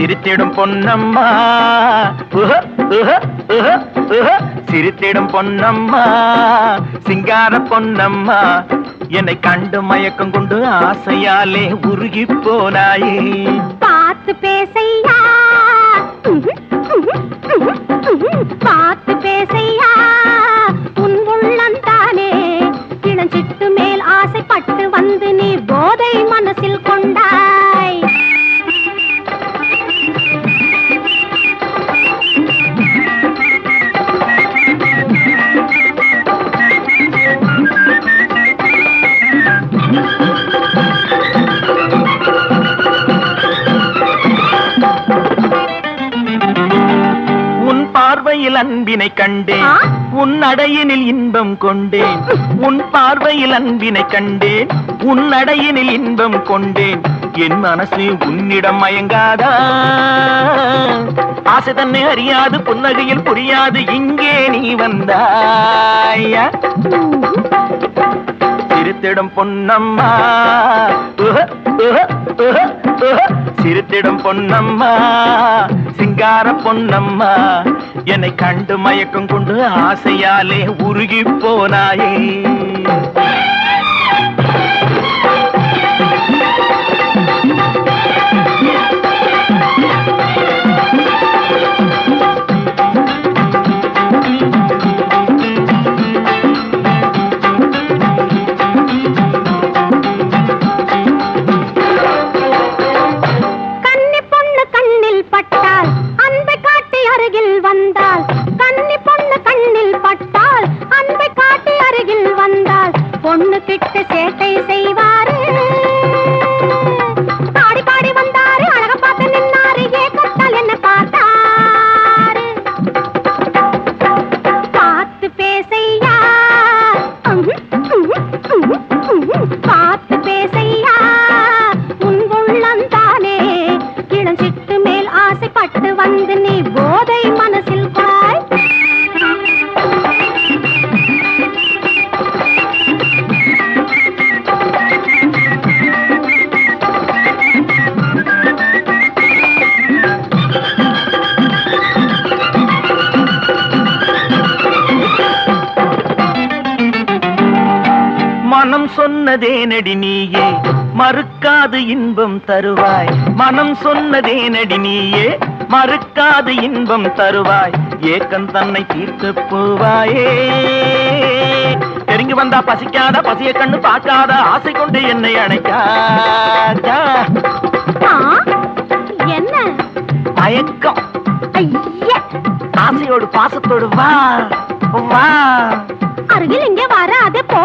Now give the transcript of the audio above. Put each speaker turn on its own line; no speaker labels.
சிரித்திடும் பொன்னம்மா. சிரித்திடும் பொன்னம்மா. சிங்கார பொன்னம்மா. என்னை கண்டு மயக்கம் கொண்டு ஆசையாலே உருகி போனாயே.
பார்த்து பேசையா?
பார்வையில் அன்பினை கண்டேன்? உன் அடையினில் இன்பம் கொண்டேன். உன் பார்வையில் அன்பினை கண்டேன். உன் அடையினில் இன்பம் கொண்டேன். என் மனசு உன்னிடம் மயங்காதா? ஆசை தன்னை அறியாது புன்னகையில் புரியாது. இங்கே நீ வந்தாயா. சிரித்திடும் பொன்னம்மா. சிரித்திடும் பொன்னம்மா சிங்கார பொன்னம்மா என்னை கண்டு மயக்கம் கொண்டு ஆசையாலே உருகி போனாயே. சொன்னதே நடி நீயே. மறுக்காது இன்பம் தருவாய். மனம் சொன்னதே நடி நீயே. மறுக்காது இன்பம் தருவாய். ஏக்கம் தன்னை தீர்த்து போவாயே. நெருங்கி வந்தா பசிக்காத பசிய கண்ணு பார்க்காத ஆசை கொண்டு என்னை அணைக்காதா?
என்ன?
மயக்கம் ஆசையோடு பாசத்தோடு வா. வா.
அருகில் இங்கே வராதே போ.